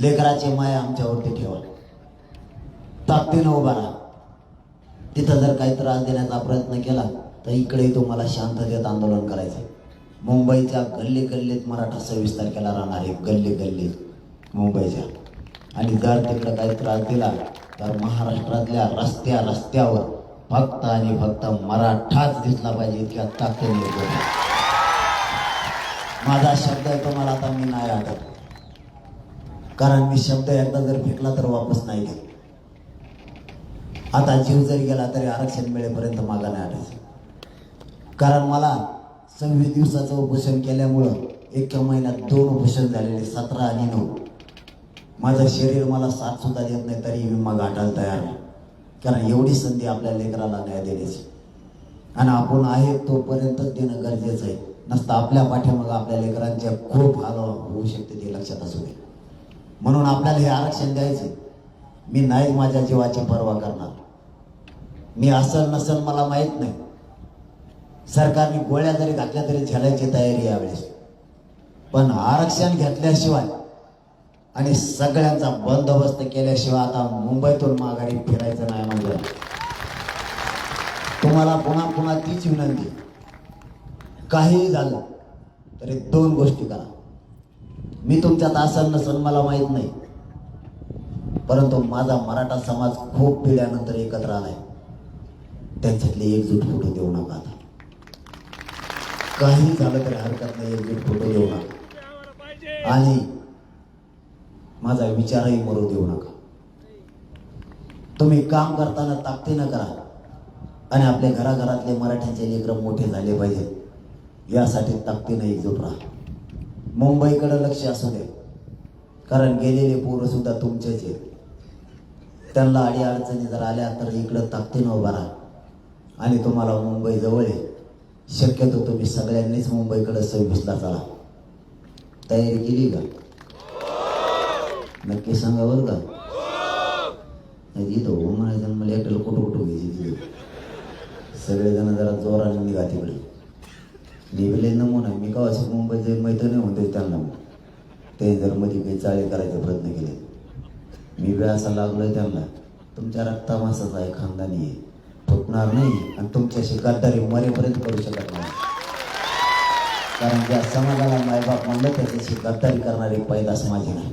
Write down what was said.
लेकराची माया आमच्यावरती ठेवा. ताकदीनं उभा राहा. तिथं जर काही त्रास देण्याचा प्रयत्न केला तर इकडे तुम्हाला शांततेत आंदोलन करायचं मुंबईच्या गल्ली गल्लीत मराठा सव्वीस तारखेला राहणार आहे गल्ली गल्लीत मुंबईच्या. आणि जर तिकडं काही त्रास दिला तर महाराष्ट्रातल्या रस्त्या रस्त्यावर फक्त आणि फक्त मराठाच दिसला पाहिजे इतक्या ताकदीने माझा शब्द आहे तुम्हाला आता मी नाही आठवत. कारण मी शब्द एकदा जर फेकला तर वापस नाही घेत. आता जीव जरी गेला तरी आरक्षण मिळेपर्यंत मागा नाही आणायचं. कारण मला सव्वीस दिवसाचं उपोषण केल्यामुळं एका महिन्यात दोन उपोषण झालेले सतरा आणि नऊ. माझं शरीर मला साथ सुद्धा देत नाही तरी मी मग गाठायला तयार आहे. कारण एवढी संधी आपल्या लेकराला न्याय देण्याची. आणि आपण आहे तोपर्यंतच देणं गरजेचं आहे. नसतं आपल्या पाठीमागं आपल्या लेकरांच्या खूप हाल होऊ शकते ते लक्षात असू दे. म्हणून आपल्याला हे आरक्षण द्यायचे मी नाही माझ्या जीवाची पर्वा करणार. मी असल नसल मला माहीत नाही. सरकारने गोळ्या जरी घातल्या तरी झेलायची तयारी यावेळेस. पण आरक्षण घेतल्याशिवाय आणि सगळ्यांचा बंदोबस्त केल्याशिवाय आता मुंबईतून माघारी फिरायचं नाही म्हणजे. तुम्हाला पुन्हा पुन्हा तीच विनंती. काहीही झालं तरी दोन गोष्टी करा. मी तुमच्यात असल नसल मला माहीत नाही. परंतु माझा मराठा समाज खूप पिढ्यानंतर एकत्र आलाय. त्यांच्यातले एकजूट फोटो देऊ नका आता. काही झालं तरी हरकत नाही एकजूट फोटो देऊ नका. आणि माझा विचारही मरू देऊ नका. तुम्ही काम करताना ताकदीनं करा. आणि आपल्या घराघरातले मराठ्यांचे लेकरं मोठे झाले पाहिजेत. यासाठी ताकदीनं एकजूट राहा. मुंबईकडे लक्ष असू दे. कारण गेलेले पोरं सुद्धा तुमचेच आहेत. त्यांना अडी अडचणी जर आल्या तर इकडं ताकदीनं उभा राहा. आणि तुम्हाला मुंबई जवळ आहे. शक्यतो तुम्ही सगळ्यांनीच मुंबईकडे सव्वीसला चला. तयारी केली का? नक्की सांगा बरं का? नाही इथं हो म्हणायचं मला एकट्याला कुठं कुठं घ्यायची सगळेजण जरा जोराने निघा तिकडे. निघले नमुना मी का असं मुंबईचे मैत्रिणी म्हणतोय त्यांना मग ते जर मध्ये काही चाळे करायचे प्रयत्न केले. मी व्यासा लागलो लागलोय त्यांना. तुमच्या रक्तामासाचा आहे खानदानी आहे. फुटणार नाही आणि तुमच्याशी गद्दारी मरेपर्यंत करू शकत नाही. कारण ज्या समाजाला मायबाप म्हणलं त्याच्याशी गद्दारी करणारी पैदास माझी नाही.